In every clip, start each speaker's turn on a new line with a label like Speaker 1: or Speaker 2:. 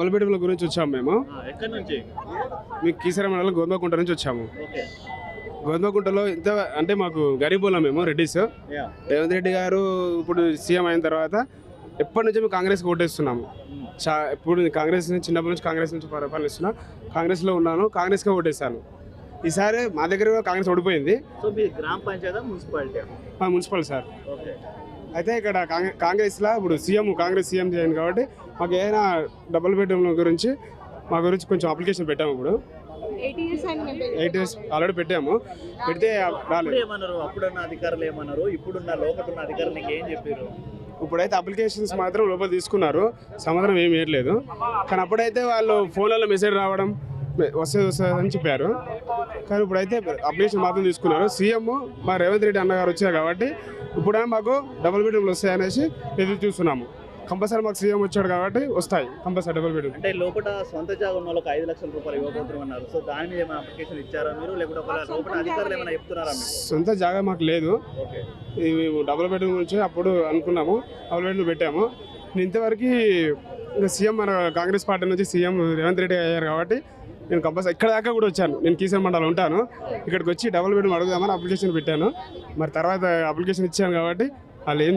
Speaker 1: బలపేటల గురించి వచ్చాము మేము.
Speaker 2: ఎక్కడి నుంచి?
Speaker 1: మీకు కీసర మండలం గోధుమకుంట నుంచి వచ్చాము. గోధుమకుంటలో ఇంత అంటే మాకు గరీబులం మేము రెడ్డిస్. రేవంత్ రెడ్డి గారు ఇప్పుడు సీఎం అయిన తర్వాత ఎప్పటి నుంచి మేము కాంగ్రెస్ ఓటేస్తున్నాము. చా ఇప్పుడు కాంగ్రెస్ నుంచి చిన్నప్పటి నుంచి కాంగ్రెస్ నుంచి పరిపాలిస్తున్నా. కాంగ్రెస్లో ఉన్నాను కాంగ్రెస్కే ఓటేస్తాను ఈసారి మా దగ్గర కూడా కాంగ్రెస్ ఓడిపోయింది.
Speaker 2: సో మీ గ్రామ పంచాయతీ మున్సిపాలిటీ?
Speaker 1: సార్.
Speaker 2: ఓకే.
Speaker 1: అయితే ఇక్కడ కాంగ్రెస్ కాంగ్రెస్లో ఇప్పుడు సీఎం కాంగ్రెస్ సీఎం చేయండి కాబట్టి మాకు ఏదైనా డబుల్ బెడ్రూమ్ గురించి మా గురించి కొంచెం అప్లికేషన్ పెట్టాము ఇప్పుడు.
Speaker 3: ఎయిట్ ఇయర్స్
Speaker 1: ఆల్రెడీ పెట్టాము. పెడితే రాలేదు.
Speaker 2: ఏమన్నారు? అప్పుడున్న అధికారులు ఏమన్నారు? ఇప్పుడున్న లోపల అధికారులు ఏం చెప్పారు?
Speaker 1: ఇప్పుడైతే అప్లికేషన్స్ మాత్రం లోపల తీసుకున్నారు. సమాధానం ఏమి ఇవ్వట్లేదు. కానీ అప్పుడైతే వాళ్ళు ఫోన్లలో మెసేజ్ రావడం వస్తుంది వస్తుంది అని చెప్పారు. కానీ ఇప్పుడైతే అప్లికేషన్ మాత్రం తీసుకున్నారు. సీఎం మా రేవంత్ రెడ్డి అన్నగారు వచ్చారు కాబట్టి ఇప్పుడే మాకు డబుల్ బెడ్రూమ్లు వస్తాయనేసి ఎదురు చూస్తున్నాము. కంపల్సరీ మాకు సీఎం వచ్చాడు కాబట్టి వస్తాయి. కంపల్సరీ డబుల్ బెడ్రూమ్
Speaker 2: అంటే లోపల సొంత జాగా ఉన్న వాళ్ళకి ఐదు లక్షల రూపాయలు ఇవ్వబోతున్నారు సో దాని మీద ఏమైనా అప్లికేషన్ ఇచ్చారా మీరు? లేకుంటే ఒకవేళ లోపల అధికారులు ఏమైనా చెప్తున్నారా మీకు?
Speaker 1: సొంత జాగా మాకు లేదు.
Speaker 2: ఓకే.
Speaker 1: ఇది మేము డబుల్ బెడ్రూమ్ గురించి అప్పుడు అనుకున్నాము. డబుల్ బెడ్రూమ్ పెట్టాము. నేను ఇంతవరకు ఇంకా సీఎం మన కాంగ్రెస్ పార్టీ నుంచి సీఎం రేవంత్ రెడ్డి అయ్యారు కాబట్టి నేను కంపల్సరీ ఇక్కడ దాకా కూడా వచ్చాను. నేను కీసర మండలం ఉంటాను. ఇక్కడికి వచ్చి డబుల్ బెడ్రూమ్ అడుగుదామని అప్లికేషన్ పెట్టాను. మరి తర్వాత అప్లికేషన్ ఇచ్చాను కాబట్టి వాళ్ళు ఏం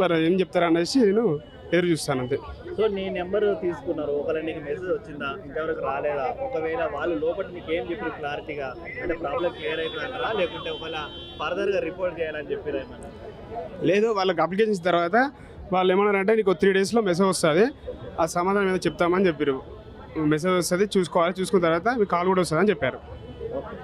Speaker 1: మరి ఏం చెప్తారు అనేసి నేను ఎదురు చూస్తాను అంతే.
Speaker 2: సో నీ నెంబర్ తీసుకున్నారు. ఒకవేళ నీకు మెసేజ్ వచ్చిందా? ఇంతవరకు రాలేదా? ఒకవేళ వాళ్ళు లోపల నీకు ఏం చెప్పారు క్లారిటీగా? అంటే ప్రాబ్లం క్లియర్ అవుతుందంటారా లేకుంటే ఒకవేళ ఫర్దర్గా రిపోర్ట్ చేయాలని చెప్పారా ఏమన్నా?
Speaker 1: లేదు వాళ్ళకి అప్లికేషన్ తర్వాత వాళ్ళు ఏమన్నారంటే నీకు త్రీ డేస్లో మెసేజ్ వస్తుంది. ఆ సమాధానం ఏదో చెప్తామని చెప్పారు మెసేజ్ వస్తుంది చూసుకోవాలి చూసుకున్న తర్వాత మీ కాల్ కూడా వస్తుంది అని చెప్పారు.
Speaker 2: ఓకే